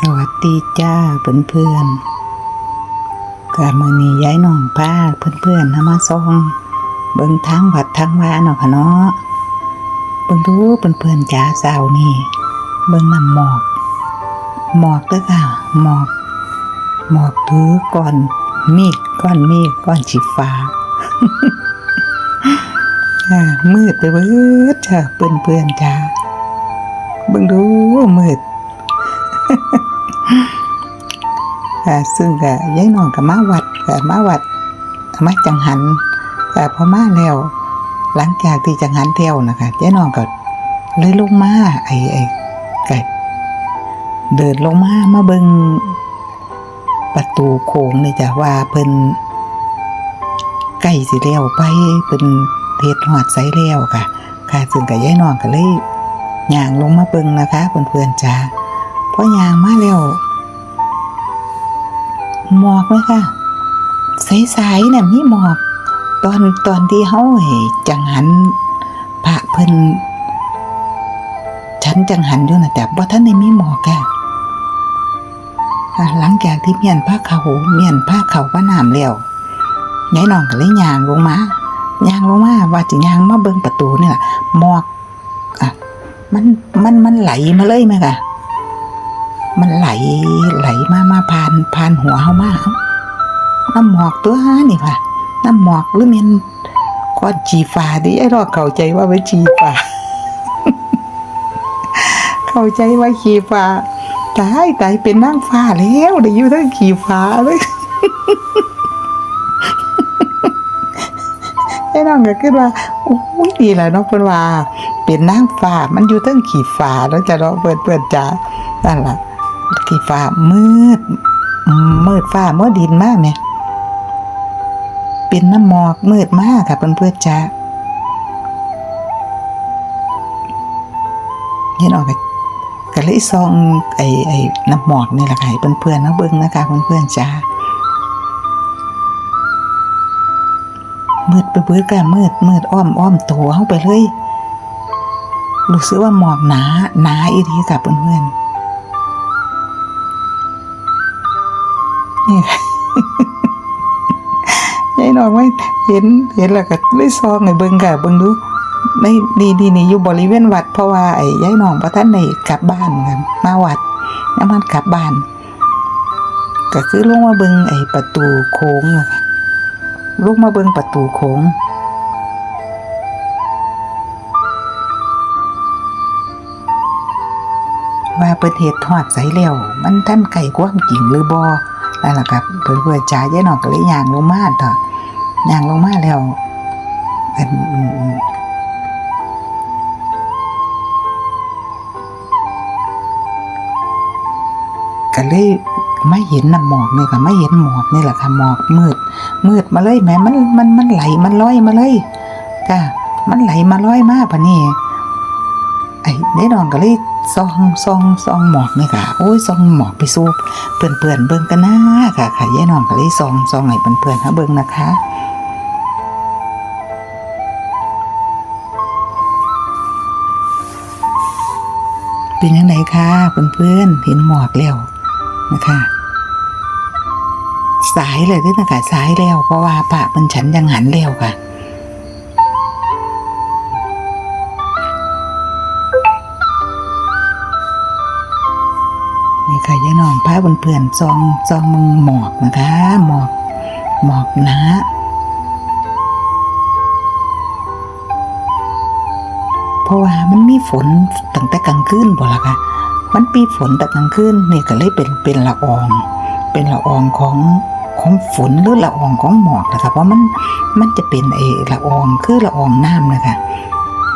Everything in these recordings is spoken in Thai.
สวัสดีจ้าเพื่อนเพื่อนกามือนี้ย้ายน้องป้าเพื่อนเพื่อนนำมาส่งเบิ่งทางวัดทางว่าเนาะค่ะเนาะเบิ่งดูเพื่อนเพื่อนจ้าสาวนี่ เบิ่งน้ำหมอก หมอกเด้อค่ะหมอก หมอกถือก้อนเมฆก้อนเมฆก้อนสีฟ้าอ่ามืดไปเบิดจ้าเพื่อนเพื่อนจ้าเบิ่งดูมืด ซึ่งก็ยายน้องก็มาวัดก็มาวัดมาจังหันพอมาแล้ว หลังจากที่จังหันเที่ยวนะคะยายน้องก็เลยลงมาไอ้ไอ้ก็เดินลงมามาเบิงประตูโค้งเลยจ้ะว่าเพิ่นใกล้สิแล้วไปเพิ่นเฮ็ดฮอดไสแล้วค่ะ ค่ะซึ่งก็ยายน้องก็เลยย่างลงมาเบิงนะคะเพื่อนๆจ้า พอยางมาแล้วหมอกไหมคะใสๆน่ะมีหมอก ตอนตอนที่เฮาจังหันพระเพิ่นฉันจังหันอยู่นะแต่บ่ทันได้มีหมอกค่ะอะหลังจากที่เมียนผ้าเขาเมียนผ้าเขาว่าน้ำแล้วยายน้องก็เลยยางลงมายางลงมาว่าจะยางมาเบิ่งประตูเนี่ล่ะหมอกอะมันมันมันไหลมาเลยไหมค่ะ มันไหลไหลมามาผ่านผ่านหัวเฮามาเอ้าน้ำหมอกตัวนี่ค่ะน้ำหมอกหรือแมันก้อนจีฟ้าดิไอ้รอเข้าใจว่าเป็นจีฟ้าเข้าใจว่าขีฟ้าตายตายเป็นนางฟ้าแล้วได้อยู่ทั้งขีฟ้าเลยไอ้น้องก็คิดว่าโอ้ยดีและเนาะเพิ่นว่า เป็นนางฟ้ามันอยู่ทั้งขีฟ้าแล้วจะเนาะเปิดเปิดจ้านั่นแหละ กี่ฟ้ามืด มืดฟ้ามืดดินมากเนี่ยเป็นน้ำหมอกมืดมากค่ะเพื่อนเพื่อนจ้าเห็นออกไปก็เลยซองไอ้ไอ้น้ำหมอกนี่แหละค่ะเพื่อนเพื่อนนะเบิ้งนะคะเพื่อนเพื่อนจ้ามืดไปเบิดกันมืดมืดอ้อมอ้อมตัวเข้าไปเลยรู้สึกว่าหมอกหนาหนาอีทีค่ะเพื่อนเพื่อน ยายน้องไม่เห็นเห็นแล้วก็เลยซองไอ้เบิ่งค่ะเบิ่งดูในนี่นี่นี่อยู่บริเวณวัดเพราะว่าไอ้ยายน้องพระท่านได้กลับบ้านค่ะมาวัดน้ำมันกลับบ้านก็คือลงมาเบิ่งไอ้ประตูโค้งอะค่ะลงมาเบิ่งประตูโค้งว่าเปิดเหตุทอดใสแล้วมันท่านไก่ความจริงหรือบ่ นั่นแหละครับเพื่อนเพื่อนจ่ายายนองก็เลยย่างลงมาเถอะย่างลงมาแล้วอันก็เลยไม่เห็นน้ำหมอกนี่ค่ะไม่เห็นหมอกนี่แหละค่ะหมอกมืด มืดมาเลยแม่มันมันมันไหลมันลอยมาเลยจ้ะมันไหลมาลอยมากปะนี่ไอ้ได้นอนก็เลย ซองซองซองหมอกนี่ค่ะโอ้ยซองหมอกไปสู้เปื่อนเปื่อนเบิ่งกันนะค่ะค่ะยายนอนก็เลยซองซองให้เปื่อนเปื่อนๆเขาเบิ่งนะคะเป็นยังไงคะเพื่อนเพื่อนๆเห็นหมอกแล้วนะคะ สายเลยด้วยนะคะสายแล้วเพราะว่าพระมันฉันยังหันแล้วค่ะ พาเพื่อนๆซองซองมึงหมอกนะคะหมอกหมอกนะเพราะว่ามันมีฝนตั้งแต่กลางคืนบ่ละค่ะมันปีฝนแต่กลางคืนเนี่ยก็เลยเป็นเป็นละออง เป็นละอองของของฝนหรือละอองของหมอกนะคะเพราะมันมันจะเป็นไอ้ละอองคือละอองน้ำนะคะ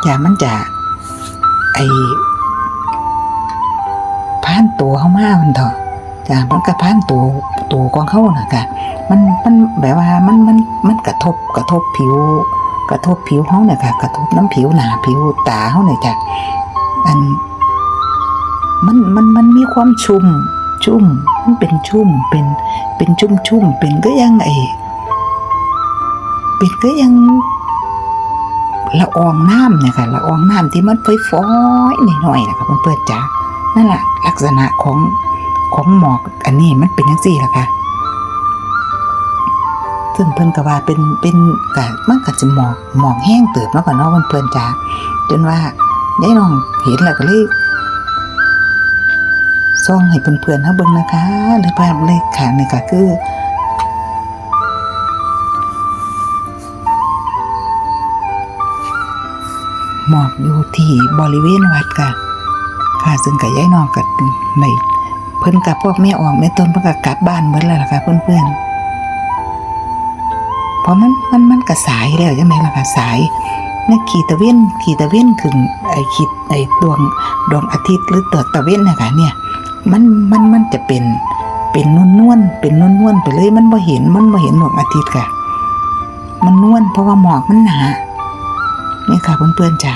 อย่ามันจะไอผ่านตัวเข้ามามันเถอะ จ้ะมันก็ผ่านตัวตัวของเขาน่ะค่ะมันมันแบบว่ามันมันมันกระทบกระทบผิว กระทบผิวเขาเนี่ยค่ะ กระทบน้ำผิวหนาผิวตาเขาเนี่ยจ้ะอันมันมันมันมีความชุ่มชุ่มมันเป็นชุ่มเป็นเป็นชุ่มชุ่มเป็นก็ยังไอเป็นก็ยังละอองน้ำเนี่ยค่ะละอองน้ำที่มันฟอยๆหน่อยๆนะคะเพื่อนๆจ้ะนั่นแหละลักษณะของ ของหมอกอันนี้มันเป็นยังสี่ล่ะค่ะซึ่งเพิ่นก็ว่าเป็นเป็นกะมันก็จะหมอกหมอกแห้งเติบเนาะค่ะเนาะเพิ่นจ้าจนว่ายายน้องเห็นแล้วก็เลยส่องให้เพื่อนๆเฮาเบิ่งนะคะหรือภาพเลขค่ะนี่ก็คือหมอกอยู่ที่บริเวณวัดค่ะค่ะซึ่งกับยายน้องกับใน เพิ่นกับพวกแม่ออกแม่ต้นเพิ่นก็กลับบ้านเหมดแล้วล่ะค่ะเพื่อนๆเพราะมันมันมันก็สายแล้วใช่ไหมล่ะค่ะสายเนี่ยขีตะเวนขีตะเวนขึ้นไอ้ขีดไอ้ดวงดวงอาทิตย์หรือตัวตะเวนนะคะเนี่ยมันมันมันจะเป็นเป็นนวลนวลเป็นนวลนวลไปเลยมันบ่เห็นมันบ่เห็นดวงอาทิตย์ค่ะ มันนวลเพราะว่าหมอกมันหนานี่ค่ะเพื่อนๆจ้า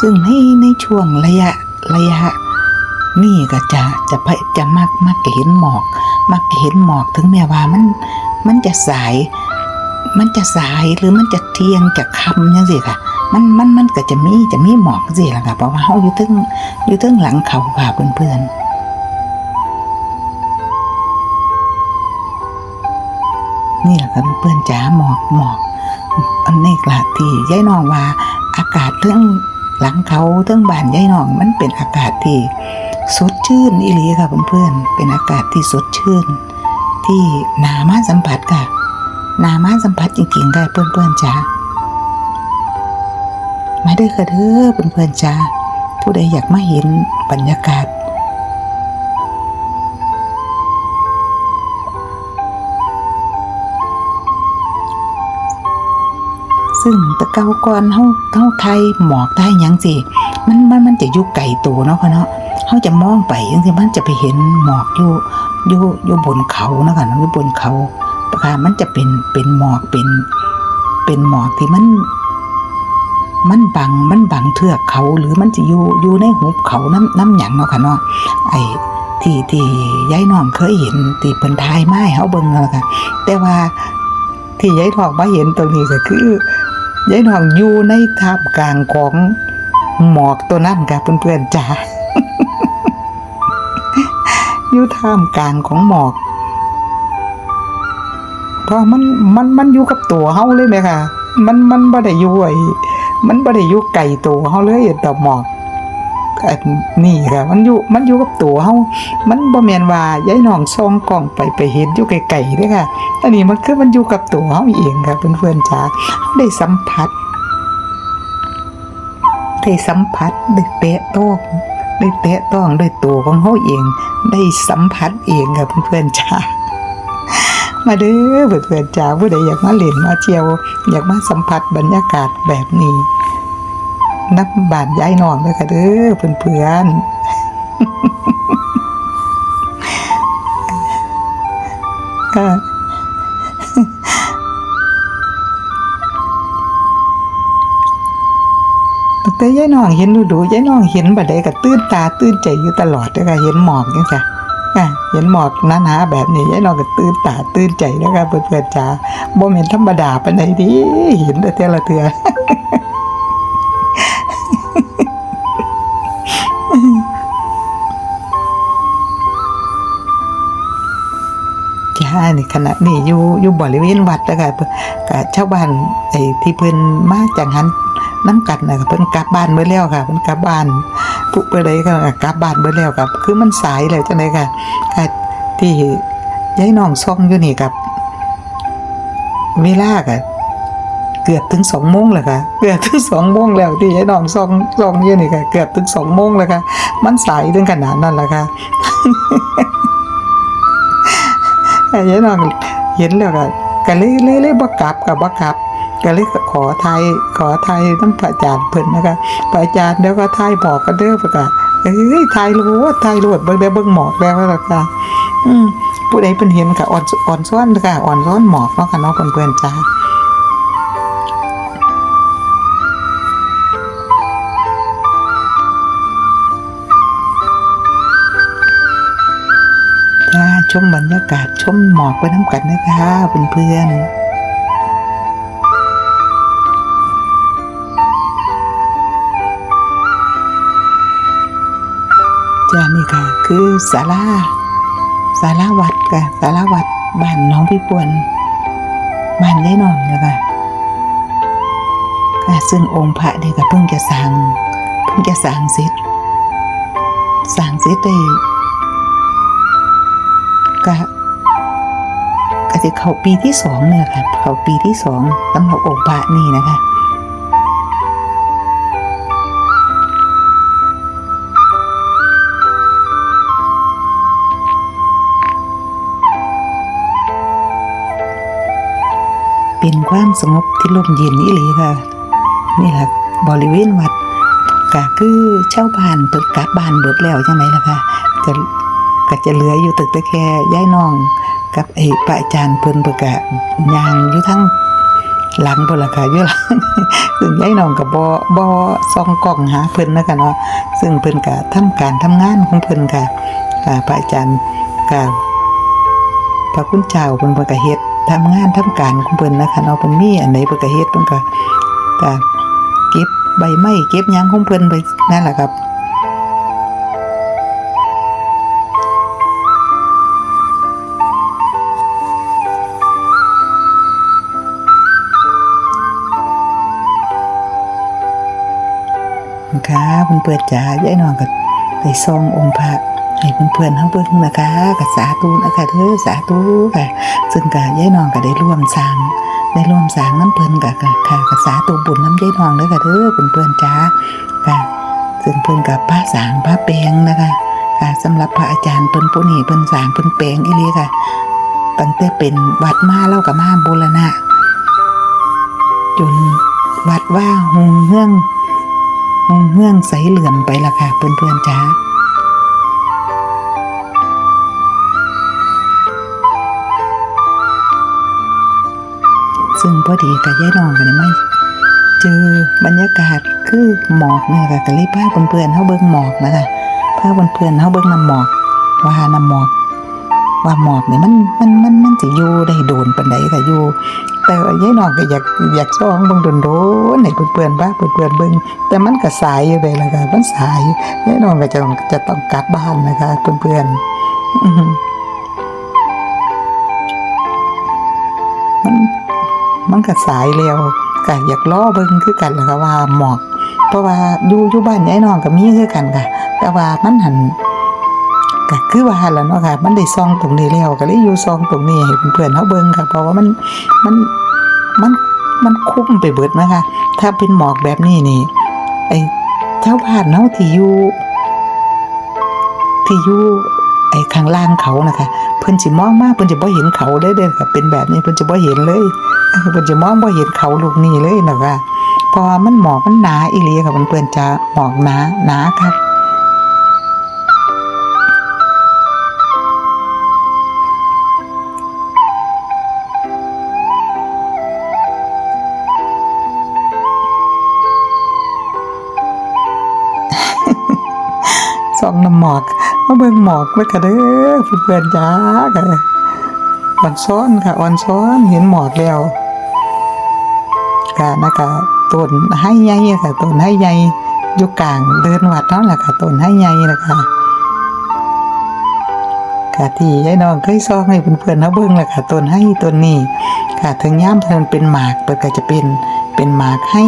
ซึ่งในในช่วงระยะระยะ นี่ก็จะจะพจะมักมักเห็นหมอก มักเห็นหมอกถึงแม้ว่ามันมันจะสาย มันจะสายหรือมันจะเที่ยงจะค่ำยังสิค่ะมันมันมันก็จะมีจะมีหมอกสิล่ะค่ะเพราะว่าเฮาอยู่ถึงอยู่ถึงหลังเขาค่ะเพื่อนๆนี่แหละค่ะเพื่อนจ๋าหมอกหมอกอันนี้กละที่ยายน้องว่าอากาศเรื่อง หลังเขาเรื่องบ้านยายน้องมันเป็นอากาศที่สดชื่นอีหลีค่ะเพื่อนๆเป็นอากาศที่สดชื่น ที่นามาสัมผัสค่ะนามาสัมผัสจริงๆค่ะเพื่อนๆจ้ามาเด้เค่ะเด้อเพื่อนๆจ้าผู้ใดอยากมาเห็นบรรยากาศ ซึ่งตะเกาก่อนเฮาเฮาไทยหมอกได้ยังสิมันมันมันจะอยู่ไกลตัวเนาะค่ะเนาะเฮาจะมองไปจังซี่มันจะไปเห็นหมอกอยู่อยู่อยู่บนเขานะค่ะอยู่บนเขาค่ะมันจะเป็นเป็นหมอกเป็น เป็นหมอกที่มัน มันบังมันบังเทือกเขาหรือมันจะอยู่อยู่ในหุบเขาน้ำน้ำหยังเนาะค่ะเนาะไอ้ที่ที่ยายน้องเคยเห็นที่เพิ่นทายไม้เฮาเบิ่งนั่นแหละค่ะแต่ว่าที่ยายทองมาเห็นตรงนี้ก็คือ ยายน้องอยู่ในท่ามกลางของหมอกตัวนั้นค่ะเพื่อนๆจ้าอยู่ท่ามกลางของหมอกเพราะมันมันมันอยู่กับตัวเฮาเลยไหมค่ะ มันมันบ่ได้อยู่ไอ้มันบ่ได้อยู่ไกลตัวเฮาเลยแต่หมอก อันนี่ค่ะมันอยู่มันอยู่กับตัวเฮามันบ่แม่นว่ายายน้องส่องกล้องไปไปเห็นอยู่ไกลๆเด้อค่ะอันนี้มันคือมันอยู่กับตัวเฮาเองค่ะเพื่อนๆจ้าเฮาได้สัมผัสได้สัมผัสได้เตะต้องได้เตะต้องด้วยตัวของเขาเอง ได้สัมผัสเองค่ะเพื่อนๆจ้ามาเด้อเพื่อนๆจ้าผู้ใดอยากมาเล่นมาเที่ยว อยากมาสัมผัสบรรยากาศแบบนี้ นับบาดย้ายนอนเลยค่ะเด้อเพื่อนๆค่ะแต่ยายน้องเห็นดูดูยายน้องเห็นบัดใดก็ตื่นตาตื่นใจอยู่ตลอดเลยค่ะเห็นหมอกจังจ้ะอะเห็นหมอกหนาๆแบบนี้ยายน้องก็ตื่นตาตื่นใจนะคะเพื่อนๆจ้าบ่แม่นธรรมดาปานใดดิเห็นแต่ละเทื่อ จ้านี่ขณะนี้อยู่อยู่บริเวณวัดนะคะกับชาวบ้านไอ้ที่เพิ่นมาจังหันน้ำกันน่ะเพิ่นกลับบ้านเมื่อแล้วค่ะเพิ่นกลับบ้านปุ๊บไปเลยก็กลับบ้านเมื่อแล้วครับ คือมันสายแล้วจังไดค่ะค่ะที่ยายน้องซ่องอยู่นี่กับเวลาก็ เกือบถึงสองโมงแล้วค่ะเกือบถึงสองโมงแล้วที่ยายน้องซองซองอยู่นี่ค่ะเกือบถึงสองโมงแล้วค่ะมันสายถึงขนาดนั้นแล้วค่ะไอ้ยายน้องเห็นแล้วก็ก็เลยเลยเลยบ่กลับกับบ่กลับก็เลยขอไทยขอไทยน้ำพระอาจารย์เพิ่นนะคะพระอาจารย์เดี๋ยวก็ไทยบอกกันเด้อประกาศเอ้ยไทยรู้ว่าไทยรู้เบิ่งได้เบิ่งหมอกแล้วล่ะค่ะอืมผู้ใดเพิ่นเห็นก็อ่อนอ่อนซ้อนค่ะอ่อนซ้อนหมอกเนาะค่ะเนาะเพื่อนๆจ้า ชมบรรยากาศชมหมอกไปน้ำกันนะคะเพื่อนๆจ้านี่ค่ะ คือศาลาศาลาวัดค่ะศาลาวัดบ้านน้องพี่ปวนบ้านยายน้องนะคะค่ะซึ่งองค์พระเนี่ก็เพิ่งจะสร้างเพิ่งจะสร้างเสร็จสร้างเสร็จได้ ก็ก็จะเขาปีที่สองเนี่ยค่ะ เขาปีที่สองสำหรับองค์พระนี่นะคะเป็นความสงบที่ร่มเย็นนี่เลยค่ะ นี่แหละบริเวณวัดก็คือเช่าบ้านเปิดกลับบ้านเบิดแล้วจังไหนล่ะค่ะจะ ก็จะเหลืออยู่ตึกแต่แค่ย้ายน้อง กับไอ้พระจารย์เพิ่นปิดกะยางอยู่ทั้งหลังพุ่นละค่ะอยู่หลังซึ่งย้ายน้องก็บ่บ่ส่องกล้องหาเพิ่นนะคะเนาะซึ่งเพิ่นก็ทำการทำงานของเพิ่นค่ะอ่าพระอาจารย์ก็พระคุณเจ้าเพิ่นเพิ่นก็เฮ็ดทำงานทำการของเพิ่นนะคะเนาะเพิ่นมีอันไหนเพิ่นก็เฮ็ดเพิ่นก็ก็เก็บใบไม้เก็บหยังของเพิ่นไปนั่นแหละครับ เพื่อนๆจ๋ายายนองก็ได้ซององค์พระให้เพื่อนๆเฮาเบิ่งนะคะก็สาธุนะคะเด้อสาธุค่ะ ซึ่งก็ยายนองก็ได้ร่วมสร้างได้ร่วมสร้างน้ำเพิ่นก็ก็ค่ะก็สาธุบุญน้ำยายนองเด้อค่ะเด้อเพื่อนๆจ๋าค่ะซึ่งเพิ่อนก็พระสางพระแปงนะคะค่ะสำหรับพระอาจารย์เพิ่นผู้นี้เพิ่นสางเพิ่นแปงอีหลียค่ะตั้งแต่เป็นวัดมาแล้วก็มาบูรณะจนวัดว่าหงเฮือง เฮื่องใสเหลื่อมไปละค่ะ เพื่อนๆจ้าซึ่งพอดีกับยายนองกันไม่เจอบรรยากาศคือหมอกเนี่ยค่ะก็เลยพาเพื่อนๆเขาเบิ่งหมอกนะคะพาเพื่อนๆเขาเบิ่งน้ำหมอก ว่าน้ำหมอก ว่าหมอกเนี่ยมันมันมันมันจะอยู่ได้โดนปันใดค่ะอยู่ แต่ยายน้องก็อยากอยากซ้องเบิ่งโดนๆให้เพื่อนๆบ้าเพื่อนๆเบิ่งแต่มันก็สายอยู่เลยล่ะค่ะมันสายยายน้องก็จะจะต้องกลับบ้านนะคะ เพื่อนๆมันมันก็สายแล้วก็อยากล้อเบิ่งคือกันล่ะค่ะว่าหมอก เพราะว่าอยู่อยู่บ้านยายน้องก็มีคือกันค่ะ แต่ว่ามันหัน ก็คือว่าหั่นล่ะเนาะค่ะ มันได้ซองตรงนี้แล้วก็เลยอยู่ซองตรงนี้ให้เพื่อนๆเฮาเบิ่งค่ะ เพราะว่ามันมันมันมันคุ้มไปเบิดนะคะ ถ้าเป็นหมอกแบบนี้นี่ไอ้เจ้าบ้านเนาะที่อยู่ที่อยู่ไอ้ข้างล่างเขานะคะ เพิ่นสิมองมากเพิ่นจะบ่เห็นเขาเลยเด้อค่ะเป็นแบบนี้เพิ่นจะบ่เห็นเลยเพิ่นจะมองบ่เห็นเขาลูกนี้เลยนะคะเพราะว่ามันหมอกมันหนาอีหลีค่ะเพื่อนๆจะหมอกหนาหนาค่ะ หมอกมาเบิ่งหมอกเลยค่ะเด้อเพื่อนๆจ้าค่ะอ่อนซ้อนค่ะอ่อนซ้อนเห็นหมอกแล้วค่ะนะคะต้นให้ใหญ่ค่ะต้นให้ใหญ่อยู่กลางเดินวัดนั่นแหละค่ะต้นให้ใหญ่นะคะค่ะที่ยายน้องเคยซ้องให้เพื่อนๆเขาเบิ่งแหละค่ะต้นให้ต้นนี้ค่ะถึงย่ามเพิ่นเป็นหมากเปิดก็จะเป็นเป็นหมากให้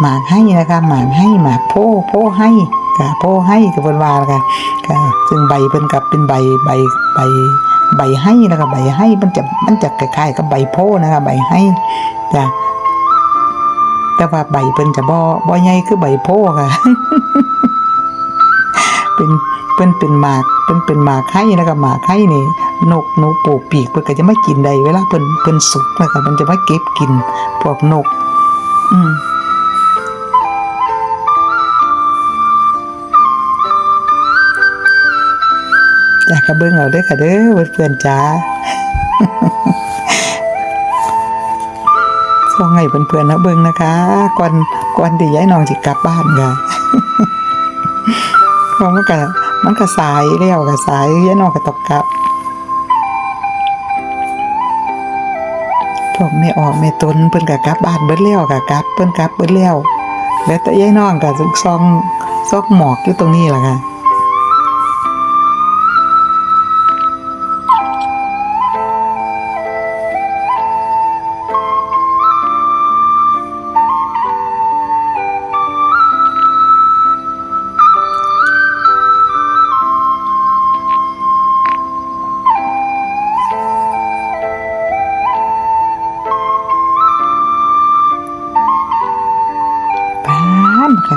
หมากให้นะคะหมากให้หมากโพโพให้ ค่ะโพให้กับเพิ่นว่าค่ะค่ะซึ่งใบเพิ่นกับเป็นใบใบใบใบให้นะคะใบให้มันจะมันจะคล้ายๆกับใบโพนะคะใบให้จ้ะแต่ว่าใบเพิ่นจะบ่บ่ใหญ่คือใบโพค่ะ เป็นเพิ่นเป็นหมากเพิ่นเป็นหมากให้แล้วก็หมากให้นี่นกหนูปูปีกเพิ่นก็จะมากินได้เวลาเพิ่นเพิ่นสุกนะคะมันจะมาเก็บกินพวกนก อืม อากกระเบื้องเอาเด้อค่ะเด้อเพื่อนๆจ้าส่งไงเพื่อนเพื่อนนะเบิ้งนะคะก่อนก่อนที่ย้ายน้องจะกลับบ้านค่ะเพราะมันก็มันก็สายเรียวก็สายย้ายน้องก็ตกกลับพวกไม่ออกไม่ตนเพื่อนก็กลับบ้านเบิ้เลี้ยวก็กลับเพื่อนกลับเบิ้เลี้ยวแล้วแต่ย้ายน้องก็ซองซอกหมอกอยู่ตรงนี้แหละค่ะ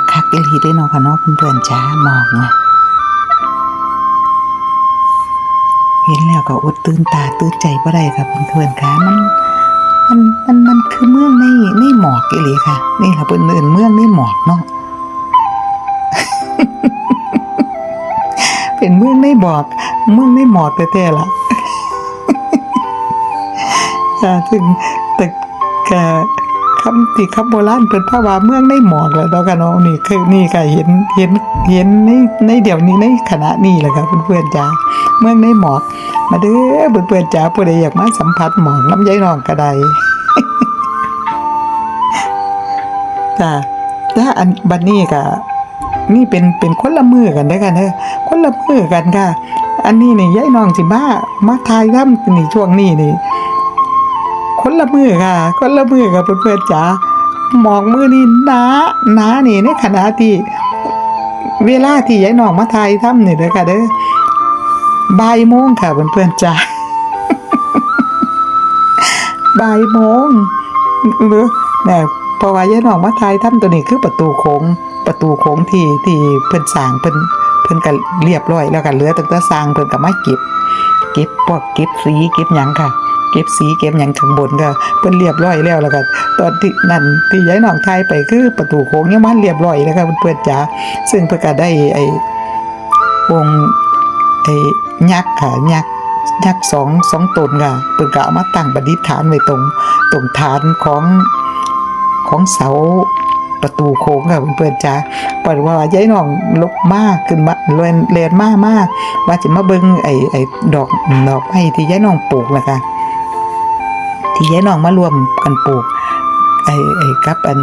กคักๆอีหลีได้เนาะค่ะเนาะเพื่อนๆจ้าหมอกนะเห็นแล้วก็อดตื่นตาตื่นใจบ่ได้ค่ะเพื่อนๆค่ะมันมันมันมันคือเมืองในในหมอกอีหลีค่ะ นี่ล่ะเพิ่นเอิ้นเมืองในหมอกเนาะเป็นเมืองในหมอกเมืองในหมอกแท้ๆล่ะค่ะถึงแต่ก็ คำที่คำโบราณเพิ่นพาว่าเมืองในหมอกแล้วเนาะค่ะเนาะนี่คือนี่ก็เห็นเห็นเห็นในในเดี๋ยวนี้ในขณะนี้แหละค่ะเพื่อนๆจ้าเมืองในหมอก มาเด้อเพื่อนๆจ้าผู้ใดอยากมาสัมผัสหมอกน้ำยายน้องก็ได้จ้าถ้าอันบัดนี้ก็นี่เป็นเป็นคนละมือกันได้กันเด้อคนละมือกันค่ะอันนี้นี่ยายน้องสิมามาทายทำนี่ช่วงนี้นี่ คนละมือค่ะ คนละมือกับเพื่อนๆจ๋าหมอกมือนี่หนาหนานี่ในขณะที่เวลาที่ยายน้องมาทยทำนี่เด้อค่ะเด้อบ่ายโมงค่ะเพื่อนๆจ๋าบ่ายโมงหรือเนี่ยเพราะว่ายายน้องมาทยทำตัวนี้คือประตูโค้งประตูโค้งที่ที่เพิ่นสร้างเพิ่นเพิ่นก็เรียบร้อยแล้วก็เหลือแต่ตัวสร้างเพิ่นก็มาเก็บเก็บพวกเก็บสีเก็บหยังค่ะ เก็บสีเก็บหยังข้างบนก็เพิ่นเรียบร้อยแล้วแล้วก็ตอนที่นั่นที่ย้ายน้องทายไปคือประตูโค้งยังมันเรียบร้อยนะครับเพื่อนๆจ๋าซึ่งเพิ่นก็ได้ไอ้วงไอ้ยักษ์ค่ะยักษ์ยักษ์สองสองตนค่ะเพิ่นก็เอามาตั้งประดิฐานไว้ตรงตรงฐานของของเสาประตูโค้งค่ะเพื่อนๆจ๋าปล่อยว่ายายน้องลบมากขึ้นมาเรียนเรียนมากมากว่าจะมาเบิ่งไอ้ไอ้ดอกดอกไม้ที่ยายน้องปลูกนะคะ ที่ยายน้องมารวมกันปลูกไอ้ไอ้กับอัน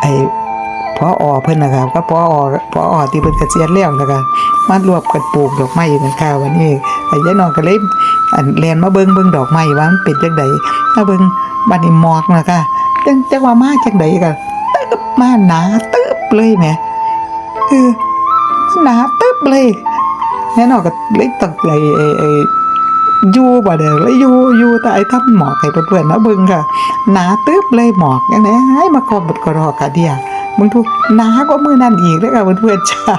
ไอ้พออเพิ่นนะครับก็พออพออที่เพิ่นเกษียณแล้วนะคะมารวมกันปลูกดอกไม้นะคะวันนี้ไอ้ยายน้องก็เลยอันแลนมาเบิ่งเบิ่งดอกไม้ว่ามันเป็นจังไดมาเบิ่งบัดนี้หมอกนะคะจังจังว่ามาจังไดก็ตึ๊บมาหนาตึ๊บเลยแหมเออหนาตึ๊บเลยแน่นอนก็เลยตกไอ้ไอ้ อยู่บ่เด้อแล้วอยู่อยู่แต่ไอ้ทำหมอกให้เพื่อนๆนะเบิ่งค่ะหนาตึ๊บเลยหมอกอยังไงให้มาขอบุดกระรอกะเดียมึงทุกหนาก็มือนั่นอีกเด้อค่ะเพื่อนๆจ้า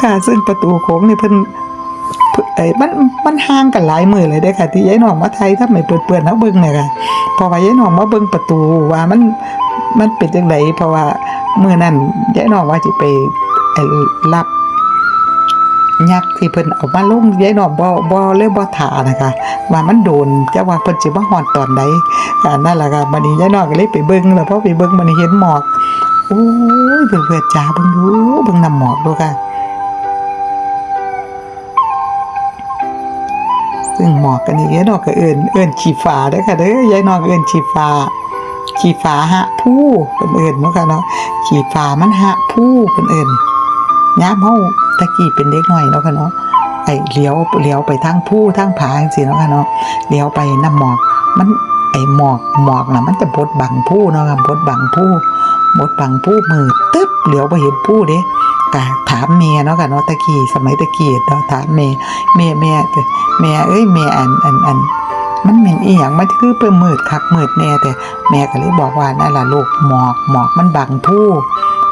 ค่ะซึ่งประตูโค้งนี่เพิ่นเพิ่นไอ้มันมันห่างกันหลายมือเลยเด้อค่ะ ที่ยายน้องมาไทยถ้าไม่เปื่อนๆนะเบิ่งเนี่ยค่ะเพอว่ายายน้องมาเบิ่งประตูว่ามันมันเป็นจังไดเพราะว่ามือนั้นยายน้องว่าสิไปไอ้รับ ยักษ์ที่เพิ่นเอามาลุ่งยายนองบ่บ่เลยบ่ถานะคะว่ามันโดนจะว่าเพิ่นสิมาฮอดตอนใดก็นั่นล่ะค่ะบัดนี้ยายนองก็เลยไปเบิ่งแล้วพอไปเบิ่งมันเห็นหมอกโอ้ยเพื่อนๆจ๋าเบิ่งดูเบิ่งน้ำหมอกดูค่ะซึ่งหมอกกันนี่ยายนองก็เอิ้นเอิ้นขี้ฟ้าเด้อค่ะเด้อยายนองเอิ้นขี้ฟ้าขี้ฟ้าหะผู้เพิ่นเอิ้นเนาะค่ะเนาะขี้ฟ้ามันหะผู้เพิ่นเอิ้นยามเฮา ตะกี้เป็นเด็กหน้อยเนาะค่ะเนาะไอ้เลี้ยวเลี้ยวไปทางผู้ทางผาจังซี่เนาะค่ะเนาะเลี้ยวไปน้ำหมอกมันไอหมอกหมอกน่ะมันจะบดบังผู้เนาะค่ะบดบังผู้บดบังผู้มือตึ๊บเลี้ยวไปเห็นผู้เด้ก็ถามแม่เนาะค่ะเนาะตะกี้สมัยตะกี้เนาะถามแม่แม่แม่แม่เอ้ยแม่อันอันอันมันเป็นอีหยังมันคือเปิ้นมืดคักมืดแน่แต่แม่ก็เลยบอกว่านั่นล่ะลูกหมอกหมอกมันบังผู้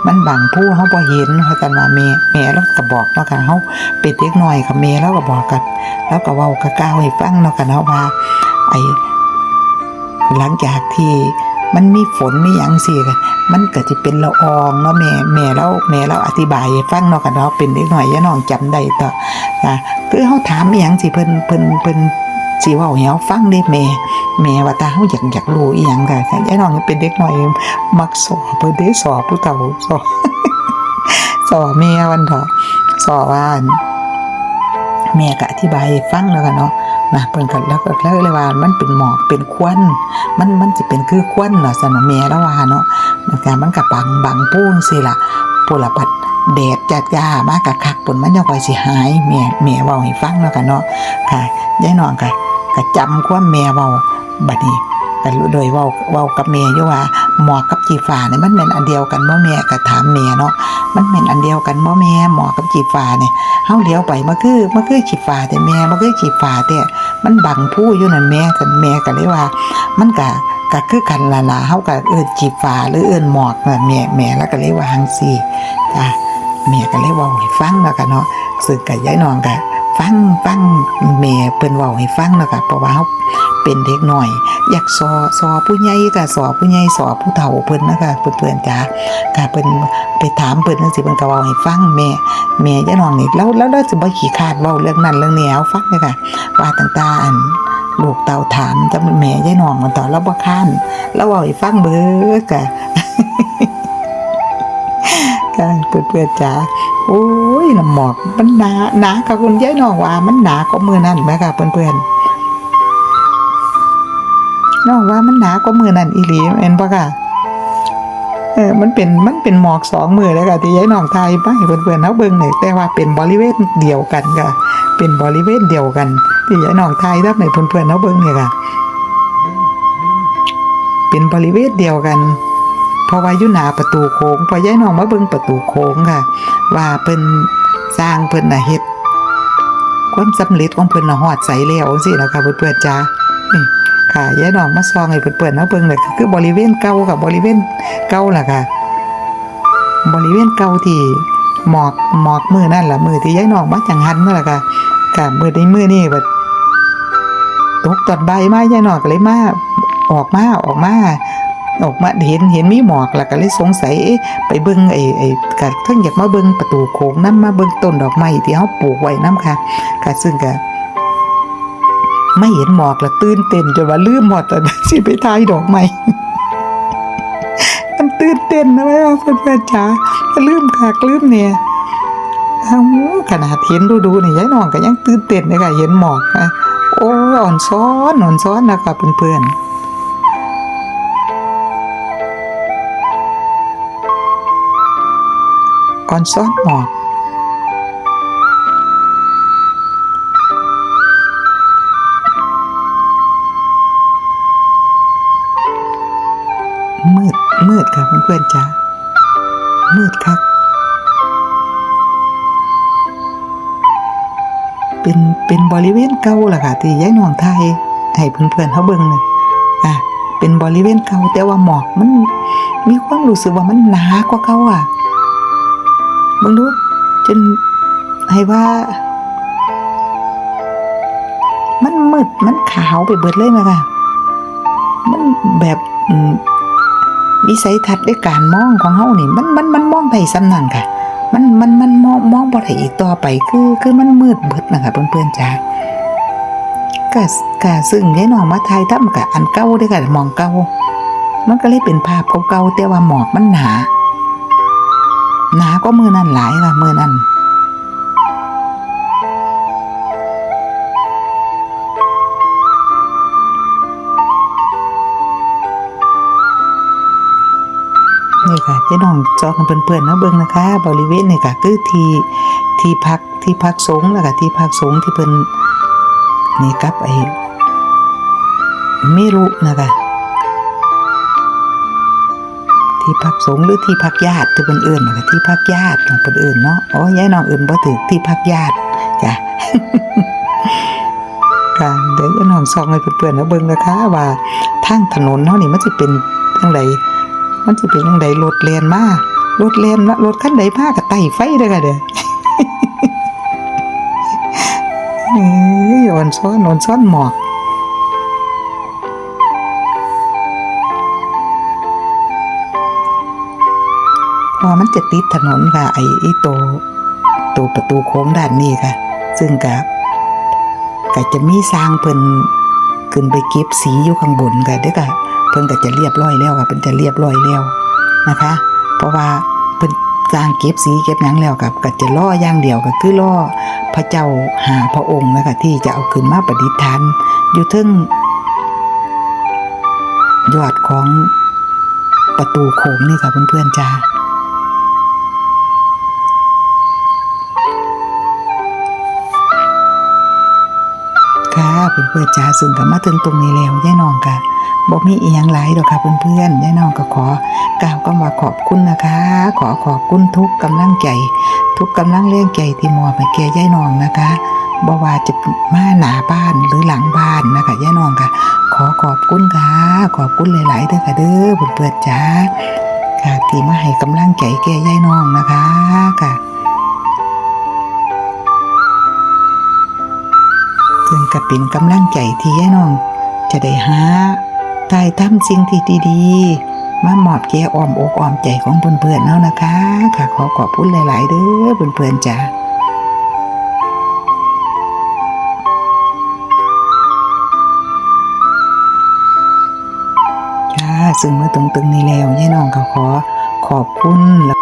มันบังผู้เฮาบ่เห็นเขากันว่าแม่แม่เราก็บอกเนาะค่ะเฮาเป็นเด็กหน้อยค่ะแม่เราก็บอกกันแล้วก็เว้ากะกล่าวให้ฟังเนาะค่ะเนาะว่า ไอ้หลังจากที่มันมีฝนมีหยังสิกันมันก็สิเป็นละอองเนาะแม่แม่เราแม่เราอธิบายให้ฟังเนาะค่ะเนาะเป็นเด็กหน้อยยะน้องจำได้ต่อนะคือเฮาถามอีหยังสิเพิ่นเพิ่นเพิ่น สิว้าให้เฮาฟังเด้แม่แม่ว่าตาเฮาอยากอยากรู้อีหยังค่ะยายน้องเป็นเด็กน้อยมักสอบเพิ่นได้สอบผู้เฒ่าสอบสอบแม่วันเถอะสอบว่านแม่ก็อธิบายฟังแล้วกันเนาะนะเพิ่นก็แล้วก็แล้วเลยว่ามันเป็นหมอกเป็นควันมันมันสิเป็นคือควันเนาะสนะแม่แล้วว่าเนาะมันก็มันก็บังบังปูจังซี่ล่ะปุระปัดแดดจัดจ้ามากกะคักปุ่นมันยังคอยสิหายแม่แม่เว้าให้ฟังแล้วกันเนาะค่ะยายน้องก็ ก็จำความแม่เว้าบัดนี้ก็โดยเว้าเว้ากับแม่อยู่ว่าหมอกกับจีฟ้าเนี่ยมันแม่นอันเดียวกันบ่แม่ก็ถามแม่เนาะมันแม่นอันเดียวกันบ่แม่หมอกกับจีฟ้าเนี่ยเฮาเลี้ยวไปมันคือมันคือขีฟ้าแต่แม่มันคือขีฟ้าแต่มันบังผู้อยู่นั่นแม่กันแม่ก็เลยว่า มันก็ก็คือกันล่ะละเฮาก็เอิ้นจีฟ้าหรือเอิ้นหมอกน่ะแม่แม่แล้วก็เลยว่าจังซี่จ้ะแม่ก็เลยเว้าให้ฟังแล้วกันเนาะซึ่งก็ยายน้องก็ ฟังฟังแม่เพิ่นเว้าให้ฟังแล้วก็เพราะว่าเฮาเป็นเด็กน้อย อยากสอสอผู้ใหญ่ก็สอผู้ใหญ่สอผู้เฒ่าเพิ่นนะคะเพื่อนๆจ้าก็เพิ่นไปถามเพิ่นจังซี่เพิ่นก็เว้าให้ฟังแม่แม่ย่าน้องนี่แล้วแล้วเราจะบ่ขี้คาดเว้าเรื่องนั้นเรื่องนี้เอาฟังเลยค่ะว่าต่างๆอันลูกเต่าถามจำแม่ย่าน้องมันต่อแล้วบ่ค้านแล้วเว้าให้ฟังเบิดกะก็เพื่อนๆจ๋าโอ้ยน้ำหมอกมันหนาหนาค่ะคุณย่าน้องว่ามันหนากว่ามือนั่นไหมค่ะเพื่อนๆน้องว่ามันหนากว่ามือนั่นอีหลีแม่นบ่ค่ะเออมันเป็นมันเป็นหมอกสองมือแล้วค่ะที่ยายน้องไทยไปเพื่อนๆเขาเบิ่งเนี่ยแต่ว่าเป็นบริเวณเดียวกันค่ะเป็นบริเวณเดียวกันที่ยายน้องไทยรับในเพื่อนๆเขาเบิ่งเนี่ยค่ะ เป็นบริเวณเดียวกัน เพราะว่าอยู่หน้าประตูโค้งพอยายน้องมาเบิ่งประตูโค้งค่ะ ว่าเพิ่นสร้างเพิ่นน่ะเฮ็ดความสำเร็จของเพิ่นน่ะฮอดใสแล้วจังซี่นะคะเพื่อนๆจ้าค่ะยายน้องมาซองให้เพื่อนๆเขาเบิ่งเลยคือบริเวณเก่าค่ะบริเวณเก่าล่ะค่ะ บริเวณเก่าที่หมอกหมอกมือนั่นล่ะมือที่ยายน้องมาจังหันนั่นล่ะค่ะค่ะมือในมือนี่แบบตกตอดใบมายายน้องก็เลยมาออกมาออกมา ออกมาเห็นเห็นมีหมอกแล้วก็เลยสงสัยเอ๊ะไปเบิ่งไอ้ไอ้กะเพิ่งอยากมาเบิ่งประตูโค้งนํมาเบิ่งต้นดอกไม้ที่เฮาปลูกไว้นํค่ะค่ะซึ่งก็ไม่เห็นหมอกแล้วตื่นเต้นจนว่าลืมหมดตอนนั้นสิไปทายดอกไม้มันตื่นเต้นนะแม่ว่าเพื่อนๆจ๋าลืมคักลืมเนี่ยอ้าขนาดเห็นดูๆนี่ยายน้องก็ยังตื่นเต้นเลยค่ะเห็นหมอกนะโอ้อ่อนซ้อนอ่อนซ้อนนะคะเพื่อนๆ อ่อนซ้อนหมอกมืดมืดค่ะเพื่อนๆจ๋ามืดคักเป็นเป็นบริเวณเก่าล่ะค่ะที่ย้ายนองไทยให้เพื่อนๆเขาเบิ่งน่ะอะเป็นบริเวณเก่าแต่ว่าหมอกมันมีความรู้สึกว่ามันหนากว่าเก่าอะ บังดูจนให้ว่า มันมืดมันขาวไปเบิดเลยไหมค่ะมันแบบวิสัยทัศน์ในการมองของเฮานี่ มันมันมันมองได้ซ้ำนั่นค่ะ มันมันมันมองมองบ่ได้อีกต่อไปคือคือมันมืดเบิดนะคะเพื่อนๆจ้าก็ก็ซึ่งยายน้องมาถ่ายทำกับอันเก่าด้อค่ะมองเก่ามันก็เลยเป็นภาพเก่าๆแต่ว่าหมอกมันหนา หนาก็มือนั่นหลายค่ะมือนั่นนี่ค่ะเจ๊น้องจอกันเพื่อนๆนะเบิ่งนะคะ บริเวณนี่ค่ะคือที่ที่พักที่พักสงฆ์แล้วก็ที่พักสงฆ์ที่เพิ่นนี่กับไอ้ไม่รู้นะคะ ที่พักสงฆ์หรือที่พักญาติที่เพิ่นเอิ้นนที่พักญาติของเพิ่นเอิ้นเนาะอ๋อยายน้องเอิ้นบ่ถูกที่พักญาติจ้ะค่ะเดี๋ยวยายน้องส่องให้เพื่อนๆนะเบิ่งนะคะว่าทางถนนเนาะนี่มันสิเป็นจังไดมันสิเป็นจังไดรถแล่นมารถแล่นรถคันใดมาก็ไต่ไฟเด้อค่ะเด้อเอ้ยอ่อนซ้อนอ่อนซ้อนหมอก พอมันจะติดถนนค่ะ ไอ้ไอ้ตัวตัวประตูโค้งด้านนี้ค่ะ ซึ่งก็ก็จะมีสร้างเพิ่นขึ้นไปเก็บสีอยู่ข้างบนค่ะเด้อค่ะเพิ่นก็จะเรียบร้อยแล้วค่ะเพิ่นจะเรียบร้อยแล้วนะคะ เพราะว่าเพิ่นสร้างเก็บสีเก็บหยังแล้วกับก็จะล่ออย่างเดียวก็คือล่อพระเจ้าหาพระองค์นะคะที่จะเอาขึ้นมาประดิษฐาน อยู่ทึงยอดของประตูโขงนี่ค่ะเพื่อนๆจ้า เพื่อนๆจ้าซึ่งก็มาถึงตรงนี้แล้วย่าน้องค่ะบอกมีอีหยังหลายดอกค่ะเพื่อนๆย่าน้องก็ขอกล่าวคำว่าขอบคุณนะคะ ขอขอบคุณทุกกำลังใจทุกกำลังเลี้ยงใจที่มอบให้แก่ย่าน้องนะคะบ่ว่าจะมาหนาบ้านหรือหลังบ้านนะคะย่าน้องค่ะ ขอขอบคุณค่ะ ขอบคุณหลายๆเด้อค่ะเด้อเพื่อนๆจ้าค่ะที่มาให้กำลังใจแก่ย่าน้องนะคะค่ะ ซึ่งก็เป็นกำลังใจที่ย่ายน้อง จะได้หาตายทำสิ่งที่ดีๆมาหมอบแก่อ้อมอกอ้อมใจของเพื่อนๆเนาะนะคะค่ะขอขอบคุณหลาย ๆ เด้อเพื่อนๆจ้าจ้าซึ่งเมื่อตรงตึงนี้แล้วย่ายน้องก็ขอขอบคุณแล้ว